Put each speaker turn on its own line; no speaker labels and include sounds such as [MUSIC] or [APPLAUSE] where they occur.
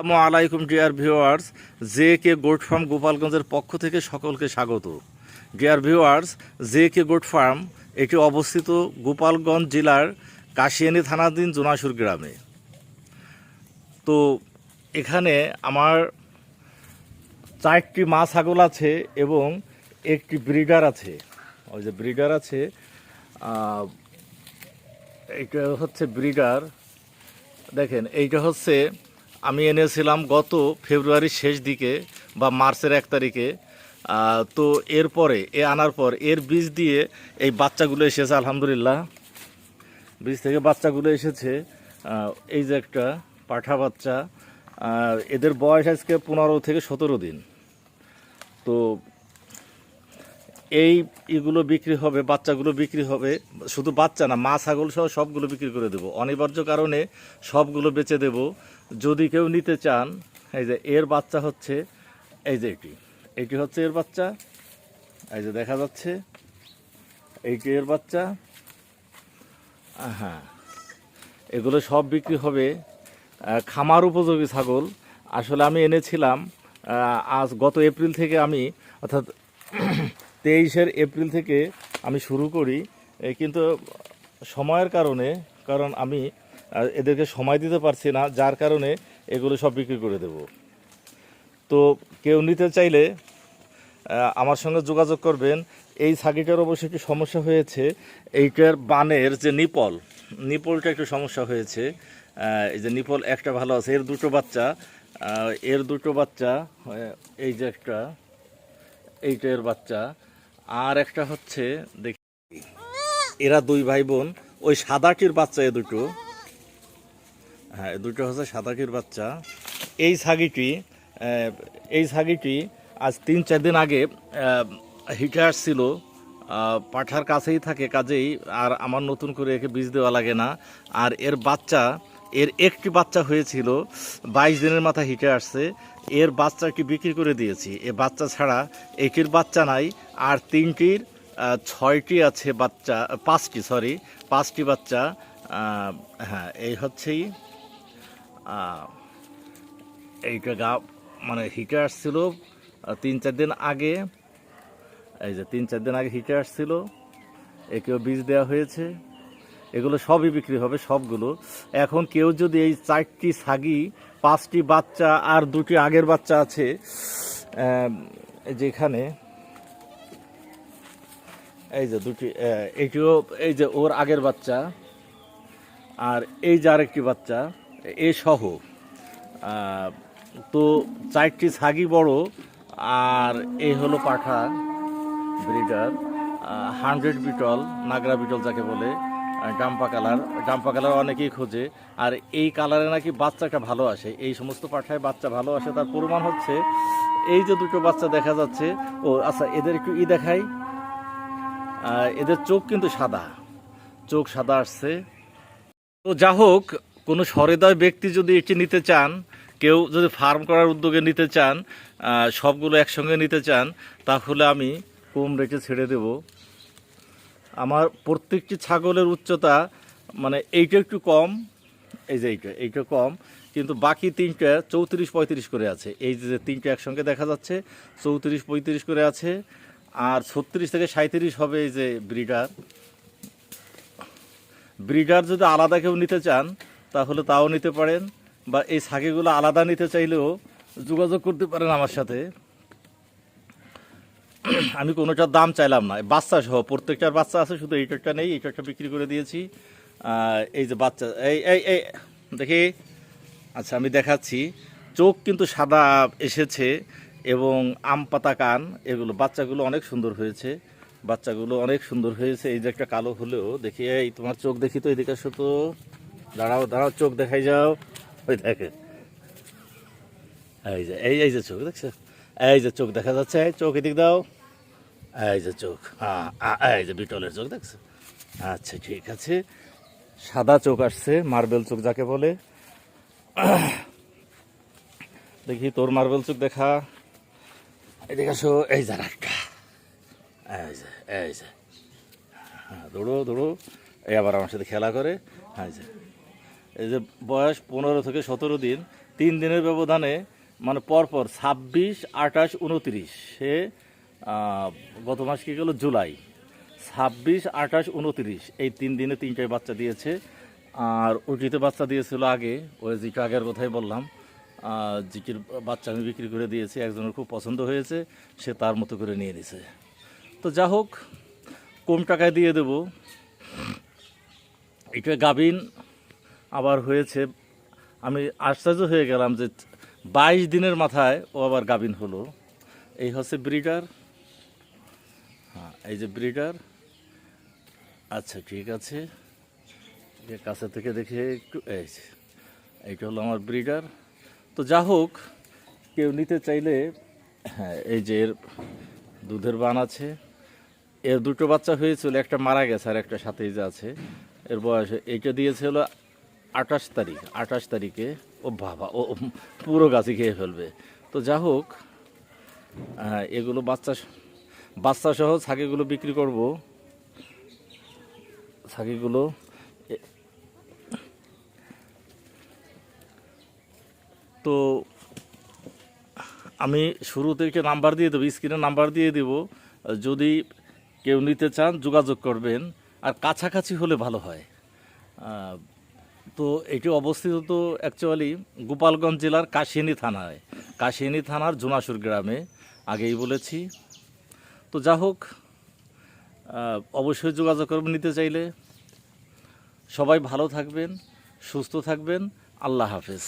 আসসালামু আলাইকুম, dear viewers. J K goat farm গোপালগঞ্জের পক্ষ থেকে সকলকে স্বাগত। Dear viewers, J K goat farm, এটি অবস্থিত গোপালগঞ্জ জেলার কাশিয়ানি থানাধীন জোনাসুর গ্রামে। তো এখানে আমার চারটি মা ছাগল আছে এবং একটি ব্রিডার আছে। ওই যে ব্রিডার আছে এইটা হচ্ছে ব্রিডার। দেখেন, এইটা হচ্ছে আমি এনেছিলাম গত ফেব্রুয়ারির শেষ দিকে বা মার্চের এক তারিখে। তো এরপরে, এ আনার পর, এর বীজ দিয়ে এই বাচ্চাগুলো এসেছে, আলহামদুলিল্লাহ। বীজ থেকে বাচ্চাগুলো এসেছে এই যে একটা পাঠা বাচ্চা এদের বয়স আজকে পনেরো থেকে সতেরো দিন। তো এই এগুলো বিক্রি হবে, বাচ্চাগুলো বিক্রি হবে, শুধু বাচ্চা না, মা, ছাগল সহ সবগুলো বিক্রি করে দেবো। অনিবার্য কারণে সবগুলো বেচে দেব। যদি কেউ নিতে চান, এই যে এর বাচ্চা হচ্ছে, এই যে এটি। এটি হচ্ছে এর বাচ্চা। এই যে দেখা যাচ্ছে এইটি এর বাচ্চা। হ্যাঁ এগুলো সব বিক্রি হবে খামার উপযোগী ছাগল। আসলে আমি এনেছিলাম আজ গত এপ্রিল থেকে আমি, অর্থাৎ [CLEARS THROAT] তেইশের এপ্রিল থেকে আমি শুরু করি। কিন্তু সময়ের কারণে, কারণ আমি এদেরকে সময় দিতে পারছি না, যার কারণে এগুলো সব বিক্রি করে দেব। তো কেউ নিতে চাইলে আমার সঙ্গে যোগাযোগ করবেন। এই ছাগিটার অবশ্য একটু সমস্যা হয়েছে। এইটার বানের যে নিপল, নিপলটা একটু সমস্যা হয়েছে। এই যে নিপল একটা ভালো আছে, এর দুটো বাচ্চা। এর দুটো বাচ্চা এই যে একটা, এইটা এর বাচ্চা। আর একটা হচ্ছে, দেখি, এরা দুই ভাই বোন, ওই সাদাটির বাচ্চা এ দুটো। হ্যাঁ দুটো হচ্ছে সাদাটির বাচ্চা। এই ছাগিটি এই ছাগিটি আজ তিন চার দিন আগে হিটে আসছিল। পাঠার কাছেই থাকে, কাজেই আর আমার নতুন করে একে বীজ দেওয়া লাগে না। আর এর বাচ্চা, এর একটি বাচ্চা হয়েছিল, বাইশ দিনের মাথা হিটে আসছে। এর বাচ্চাটি বিক্রি করে দিয়েছি। এ বাচ্চা ছাড়া একের বাচ্চা নাই, আর তিনটির ছয়টি আছে বাচ্চা, পাঁচটি সরি পাঁচটি বাচ্চা হ্যাঁ এই হচ্ছেই এইটা গা মানে হিটে আসছিল তিন চার দিন আগে এই যে তিন চার দিন আগে হিটে আসছিল একেও বীজ দেওয়া হয়েছে এগুলো সবই বিক্রি হবে সবগুলো। এখন কেউ যদি এই চারটি ছাগি পাঁচটি বাচ্চা আর দুটি আগের বাচ্চা আছে যেখানে এই যে দুটি আহ, এইটিও এই যে ওর আগের বাচ্চা আর এই যে আরেকটি বাচ্চা এ সহ তো চারটি ছাগি বড়, আর এই হলো পাঠা breeder hundred beetle, Nagra beetle যাকে বলে ডাম্পা কালার। ডাম্পা কালার অনেকেই খোঁজে, আর এই কালারে নাকি বাচ্চাটা ভালো আসে। এই সমস্ত পাঠায় বাচ্চা ভালো আসে, তার প্রমাণ হচ্ছে, এই যে দুটো বাচ্চা দেখা যাচ্ছে, ও আচ্ছা এদের একটু ই দেখাই। এদের চোখ কিন্তু সাদা, চোখ সাদা আসছে। তো যা হোক কোনো সহৃদয় ব্যক্তি যদি এটি নিতে চান, কেউ যদি ফার্ম করার উদ্যোগে নিতে চান সবগুলো একসঙ্গে নিতে চান, তাহলে আমি কম রেটে ছেড়ে দেব। আমার প্রত্যেকটি ছাগলের উচ্চতা মানে এইটা একটু কম, এই যে এইটা এইটা কম, কিন্তু বাকি তিনটা চৌত্রিশ পঁয়ত্রিশ করে আছে। এই যে তিনটা একসঙ্গে দেখা যাচ্ছে, চৌত্রিশ পঁয়ত্রিশ করে আছে, আর ছত্রিশ থেকে সাঁত্রিশ হবে এই যে ব্রিডার। ব্রিডার যদি আলাদা কেউ নিতে চান তাহলে তাও নিতে পারেন বা এই ছাগিগুলো আলাদা নিতে চাইলেও যোগাযোগ করতে পারেন আমার সাথে। আমি কোনোটার দাম চাইলাম না। বাচ্চা সহ, প্রত্যেকটার বাচ্চা আছে, শুধু এইটারটা নেই এইটারটা বিক্রি করে দিয়েছি। এই যে বাচ্চা, এই এই এই, দেখি। আচ্ছা আমি দেখাচ্ছি। চোখ কিন্তু সাদা এসেছে এবং আম পাতা কান, এগুলো বাচ্চাগুলো অনেক সুন্দর হয়েছে। বাচ্চাগুলো অনেক সুন্দর হয়েছে। এই যে একটা কালো হলেও, দেখি, এই তোমার চোখ দেখি তো, এদিকে তো। দাঁড়াও দাঁড়াও, চোখ দেখাই যাও। ওই দেখে। এই যে, এই এই যে চোখ, দেখছ? এই যে চোখ দেখা যাচ্ছে, চোখ এদিক দাও। এই যে চোখ হ্যাঁ এই যে বিটলের চোখ, দেখছ? আচ্ছা ঠিক আছে। সাদা চোখ আসছে, মার্বেল চোখ যাকে বলে। দেখি তোর মার্বেল চোখ দেখা। এদিকে আসো, এই যে একটা এই যে এই যে। হ্যাঁ দৌড়ো দৌড়ো এই আবার আমার সাথে খেলা করে। হ্যাঁ যে। এই যে বয়স পনেরো থেকে সতেরো দিন, তিন দিনের ব্যবধানে মানে পরপর ছাব্বিশ, আঠাশ, উনত্রিশ। সে গত মাস কি গেল? জুলাই। ছাব্বিশ, আঠাশ, উনত্রিশ। এই তিন দিনে তিনটায় বাচ্চা দিয়েছে। আর ওটিতে বাচ্চা দিয়েছিল আগে, ওই যেটা আগের কথাই বললাম। জিকির বাচ্চা আমি বিক্রি করে দিয়েছি, একজনের খুব পছন্দ হয়েছে, সে তার মতো করে নিয়ে নিছে। তো যা হোক, কম টাকায় দিয়ে দেব। এটা গাবিন আবার হয়েছে, আমি আশ্চর্য হয়ে গেলাম যে বাইশ দিনের মাথায় ও আবার গাবিন হলো। এই হচ্ছে ব্রিডার। হ্যাঁ এই যে ব্রিডার। আচ্ছা ঠিক আছে। কাছে থেকে দেখে একটু, এই এইটা হলো আমার ব্রিডার। তো যা হোক, কেউ নিতে চাইলে হ্যাঁ এই যে এর দুধের বান আছে। এর দুটো বাচ্চা হয়েছিল, একটা মারা গেছে আর একটা সাথেই যে আছে। এর বয়স, এইটা দিয়েছে হলো আঠাশ তারিখ, আঠাশ তারিখে ও বাবা, ও পুরো গাছে খেয়ে ফেলবে। তো যা হোক এগুলো বাচ্চা বাচ্চা সহ ছাগিগুলো বিক্রি করব। ছাগিগুলো তো আমি শুরুতে একটা নাম্বার দিয়ে দেবো, স্ক্রিনে নাম্বার দিয়ে দেব। যদি কেউ নিতে চান, যোগাযোগ করবেন। আর কাছাকাছি হলে ভালো হয়। তো এটি অবস্থিত তো অ্যাকচুয়ালি গোপালগঞ্জ জেলার কাশিয়ানি থানায় কাশিয়ানি থানার জোনাসুর গ্রামে, আগেই বলেছি। তো যা হোক অবশ্যই যোগাযোগ করবেন নিতে চাইলে। সবাই ভালো থাকবেন, সুস্থ থাকবেন। আল্লাহ হাফেজ।